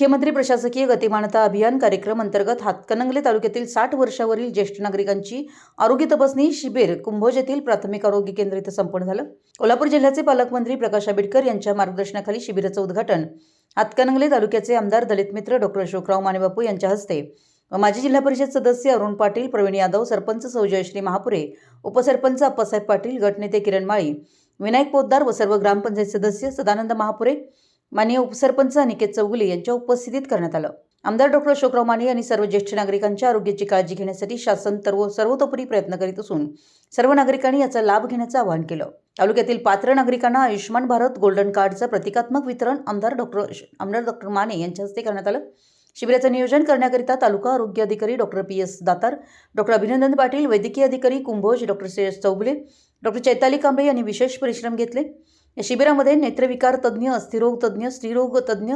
मुख्यमंत्री प्रशासकीय गतिमानता अभियान कार्यक्रम अंतर्गत हातकणंगले तालुक्यातील साठ वर्षावरील ज्येष्ठ नागरिकांची आरोग्य तपासणी शिबिर कुंभोज येथील प्राथमिक आरोग्य केंद्र इथं संपन्न झालं. कोल्हापूर जिल्ह्याचे पालकमंत्री प्रकाश आंबेडकर यांच्या मार्गदर्शनाखाली शिबिराचं उद्घाटन हातकणंगले तालुक्याचे आमदार दलित मित्र डॉक्टर अशोकराव मानेबापू यांच्या हस्ते व माजी जिल्हा परिषद सदस्य अरुण पाटील प्रवीण यादव सरपंच सौजयश्री महापुरे उपसरपंच अप्पासाहेब पाटील गटनेते किरण माळी विनायक पोद्दार व सर्व ग्रामपंचायत सदस्य सदानंद महापुरे माननीय उपसरपंच अनिकेत चौगुले यांच्या उपस्थितीत करण्यात आलं. आमदार डॉक्टर अशोकराव माने यांनी सर्व ज्येष्ठ नागरिकांच्या आरोग्याची काळजी घेण्यासाठी शासन सर्व सर्वतोपरी प्रयत्न करीत असून सर्व नागरिकांनी याचा लाभ घेण्याचं आवाहन केलं. तालुक्यातील पात्र नागरिकांना आयुष्यमान भारत गोल्डन कार्डचं प्रतिकात्मक वितरण आमदार डॉक्टर आमदार डॉक्टर माने यांच्या हस्ते करण्यात आलं. शिबिराचं नियोजन करण्याकरिता तालुका आरोग्य अधिकारी doctor P S Datar doctor Abhinandan Patil वैद्यकीय अधिकारी कुंभोज डॉक्टर श्रेयस चौगुले डॉक्टर चैताली कांबळे यांनी विशेष परिश्रम घेतले. या शिबिरामध्ये नेत्रविकार तज्ज्ञ अस्थिरोग तज्ज्ञ स्त्रीरोग तज्ज्ञ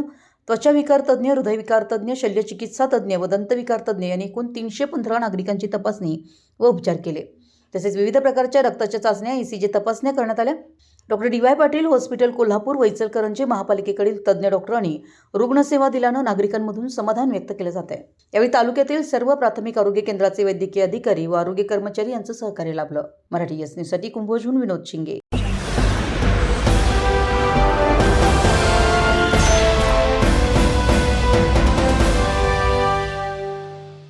त्वचाविकार तज्ज्ञ हृदयविकार तज्ज्ञ शल्यचिकित्सा तज्ज्ञ व दंतविकार तज्ज्ञ यांनी एकूण तीनशे पंधरा नागरिकांची तपासणी व उपचार केले. तसेच विविध प्रकारच्या रक्ताच्या चाचण्या ईसीजी तपासण्या करण्यात आल्या. Doctor D Y Patil hospital Kolhapur वैचलकरंजी महापालिकेकडील तज्ज्ञ डॉक्टरांनी रुग्णसेवा दिल्यानं नागरिकांमधून समाधान व्यक्त केलं जात आहे. यावेळी तालुक्यातील सर्व प्राथमिक आरोग्य केंद्राचे वैद्यकीय अधिकारी व आरोग्य कर्मचारी यांचं सहकार्य लाभलं. मराठी एस न्यूजसाठी कुंभोजहून विनोद शिंगे.